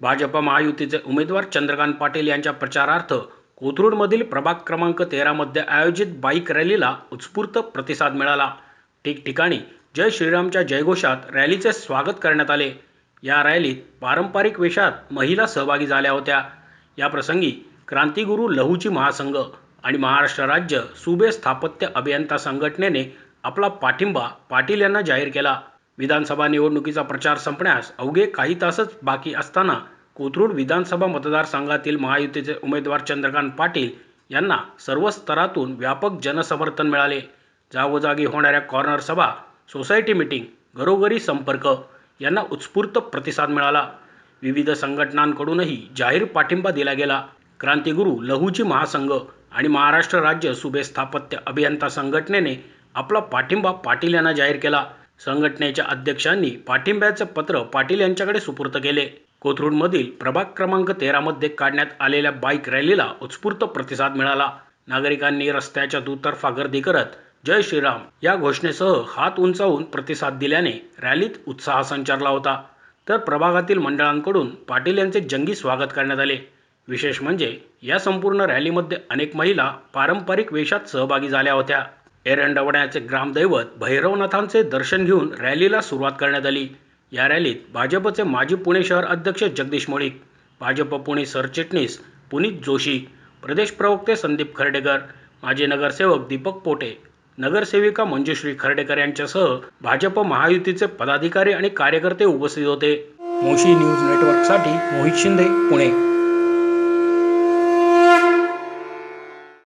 भाजप महायुतीचे उमेदवार चंद्रकांत पाटील यांच्या प्रचारार्थ कोथरूडमधील प्रभाग क्रमांक तेरामध्ये आयोजित बाईक रॅलीला उत्स्फूर्त प्रतिसाद मिळाला. ठिकठिकाणी जय श्रीरामच्या जयघोषात रॅलीचे स्वागत करण्यात आले. या रॅलीत पारंपरिक वेशात महिला सहभागी झाल्या होत्या. याप्रसंगी क्रांतिगुरू लहूजी महासंघ आणि महाराष्ट्र राज्य सुबे स्थापत्य अभियंता संघटनेने आपला पाठिंबा पाटील यांना जाहीर केला. विधानसभा निवडणुकीचा प्रचार संपण्यास अवघे काही तासच बाकी असताना कोथरूड विधानसभा मतदारसंघातील महायुतीचे उमेदवार चंद्रकांत पाटील यांना सर्व स्तरातून व्यापक जनसमर्थन मिळाले. जागोजागी होणाऱ्या कॉर्नर सभा सोसायटी मिटिंग घरोघरी संपर्क यांना उत्स्फूर्त प्रतिसाद मिळाला. विविध संघटनांकडूनही जाहीर पाठिंबा दिला गेला. क्रांतिगुरू लहूजी महासंघ आणि महाराष्ट्र राज्य सुबे स्थापत्य अभियंता संघटनेने आपला पाठिंबा पाटील यांना जाहीर केला. संघटनेच्या अध्यक्षांनी पाठिंब्याचे पत्र पाटील यांच्याकडे सुपूर्त केले. कोथरूडमधील प्रभाग क्रमांक तेरामध्ये काढण्यात आलेल्या बाईक रॅलीला उत्स्फूर्त प्रतिसाद मिळाला. नागरिकांनी रस्त्याच्या दुतर्फा गर्दी करत जय श्रीराम या घोषणेसह हात उंचावून प्रतिसाद दिल्याने रॅलीत उत्साह संचारला होता. तर प्रभागातील मंडळांकडून पाटील यांचे जंगी स्वागत करण्यात आले. विशेष म्हणजे या संपूर्ण रॅलीमध्ये अनेक महिला पारंपरिक वेशात सहभागी झाल्या होत्या. एरंडवण्याचे ग्रामदैवत भैरवनाथांचे दर्शन घेऊन रॅलीला सुरुवात करण्यात आली. या रॅलीत भाजपचे माजी पुणे शहर अध्यक्ष जगदीश मळीक भाजप पुणे सरचिटणीस पुनीत जोशी प्रदेश प्रवक्ते संदीप खर्डेकर माजी नगरसेवक दीपक पोटे नगरसेविका मंजुश्री खर्डेकर यांच्यासह भाजप महायुतीचे पदाधिकारी आणि कार्यकर्ते उपस्थित होते. मोशी न्यूज नेटवर्कसाठी मोहित शिंदे पुणे.